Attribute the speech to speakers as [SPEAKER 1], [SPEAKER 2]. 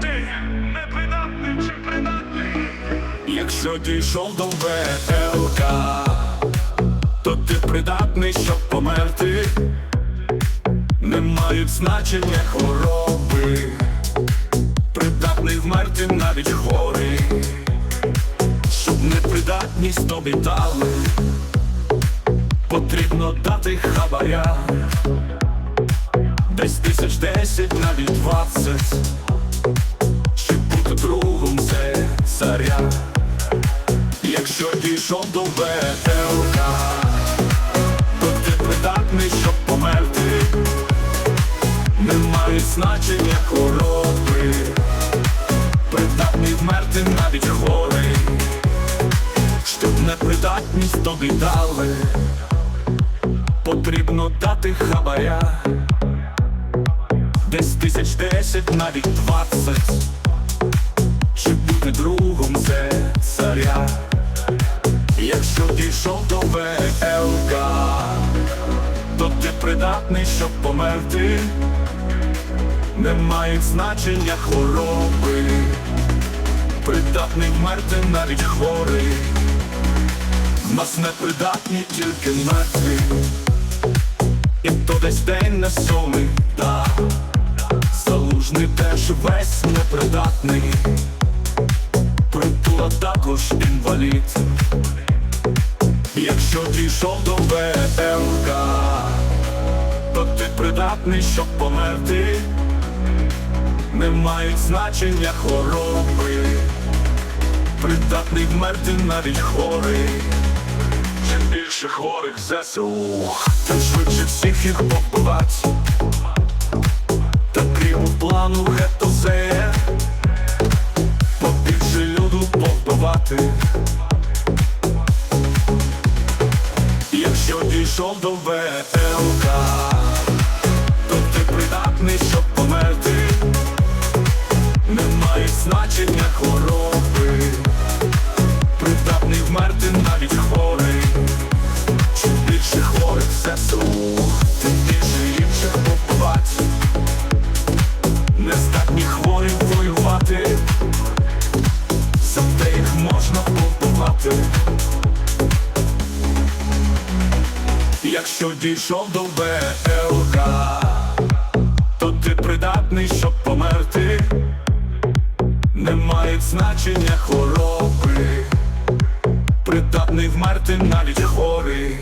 [SPEAKER 1] Ти непридатний чи придатний?
[SPEAKER 2] Якщо дійшов до ВЛК, то ти придатний, щоб померти. Не мають значення хвороби, придатний вмерти навіть хворий, щоб непридатність тобі дали, потрібно дати хабаря, десь тисяч десять, навіть двадцять, Якщо дійшов до ВЛК, то ти придатний, щоб померти. Не мають значення хвороби, придатний вмерти навіть хворий, щоб непридатність тобі потрібно дати хабаря, десь тисяч десять, навіть двадцять, Дійшов до ВЛК, то ти придатний, щоб померти. Не мають значення хвороби, придатний вмерти навіть хворий. Нас не придатні тільки мертві, і то десь день на сьомий, да Залужний теж весь непридатний, притула також інвалід. Дійшов до ВЛК, то ти придатний, щоб померти. Не мають значення хвороби, придатний вмерти навіть хворий. Чим більше хворих ЗСУ, тим швидше всіх їх побивать. Таким плану гетозе, побільше люду повбивати. Якщо до ВЛК, то ти придатний, щоб померти. Не мають значення хвороби, придатний вмерти навіть хворий. Чим більше хворих ЗСУ, тим більше інших побивать. Не здатні хворі воювати, зате їх можна побивати. Якщо дійшов до ВЛК, то ти придатний, щоб померти. Не мають значення хвороби, придатний вмерти навіть хворий.